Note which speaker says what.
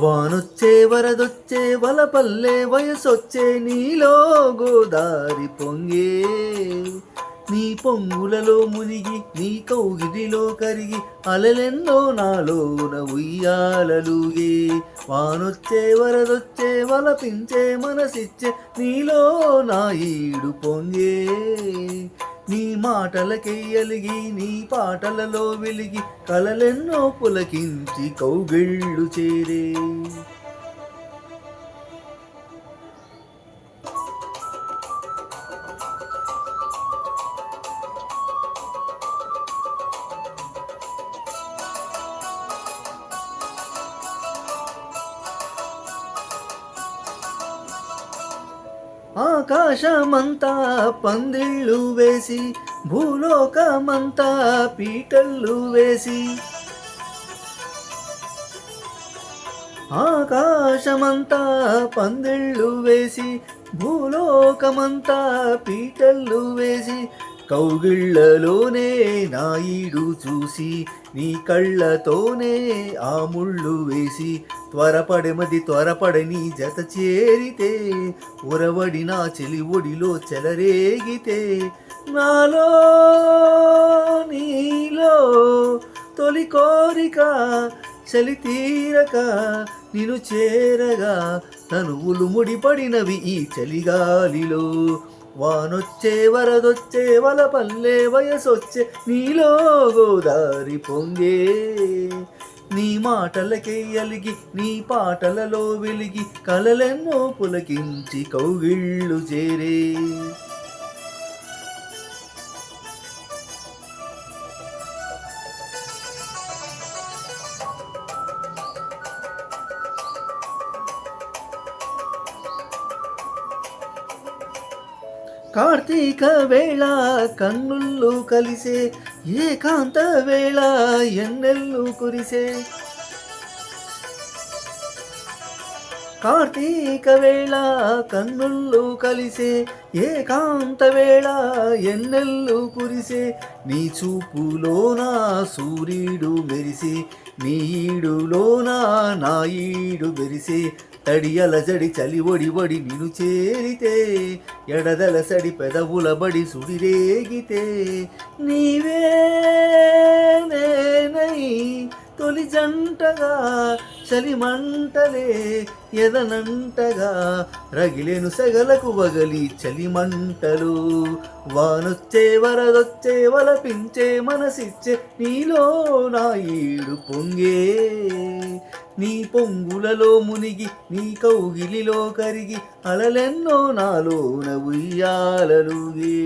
Speaker 1: వానొచ్చే వరదొచ్చే వలపల్లె వయసొచ్చే నీలో గోదారి పొంగే. నీ పొంగులలో మునిగి నీ కౌగిలిలో కరిగి అలలెన్నో నాలోన ఉయ్యాలలుగే. వానొచ్చే వరదొచ్చే వలపించే మనసిచ్చే నీలో నా ఈడు పొంగే. మాటలకెయ్యలిగి నీ పాటలలో వెలిగి కలలెన్నో పులకించి కౌగిళ్ళు చేరే. ఆకాశమంతా పందిళ్ళు వేసి భూలోకమంతా పీటల్లు వేసి ఆకాశమంతా పందిళ్ళు వేసి భూలోకమంతా పీటల్లు వేసి కౌగిళ్ళలోనే నాయుడు చూసి నీ కళ్ళతోనే ఆ ముళ్ళు వేసి త్వరపడెమది త్వరపడని జత చేరితే ఉరవడి నా చెలి ఒడిలో చెలరేగితే నాలో నీలో తొలి కోరిక చలి తీరక నిను చేరగా తనువులు ముడిపడినవి ఈ చలిగాలిలో. వానొచ్చే వరదొచ్చే వల పల్లె వయసొచ్చే నీలో గోదారి పొంగే. నీ మాటలకే అలిగి నీ పాటలలో వెలిగి కలలెన్నో పులకించి కౌగిళ్ళు చేరే. కార్తీక వేళ కన్నుళ్ళు కలిసే ఏకాంత వేళ ఎన్నెల్లు కురిసే. కార్తీక వేళ కన్నుళ్ళు కలిసే ఏకాంత వేళ ఎన్నెల్లు కురిసే. నీ చూపులోన సూర్యుడు మెరిసే నీ ఈడులోన నా ఈడు మెరిసే. తడియల జడి చలి ఒడి ఒడి నిను చేరితే ఎడదలసడి పెదవుల బడి సుడిరేగితే నీవే నేనై తొలి జంటగా చలిమంటలే ఎదనంటగా రగిలేను సెగలకు వగలి చలిమంటలు వానొచ్చే వరదొచ్చే వలపించే మనసిచ్చే నీలో నా ఈడు పొంగే. నీ పొంగులలో మునిగి నీ కౌగిలిలో కరిగి అలలెన్నో నాలోన ఉయ్యాలలుగే.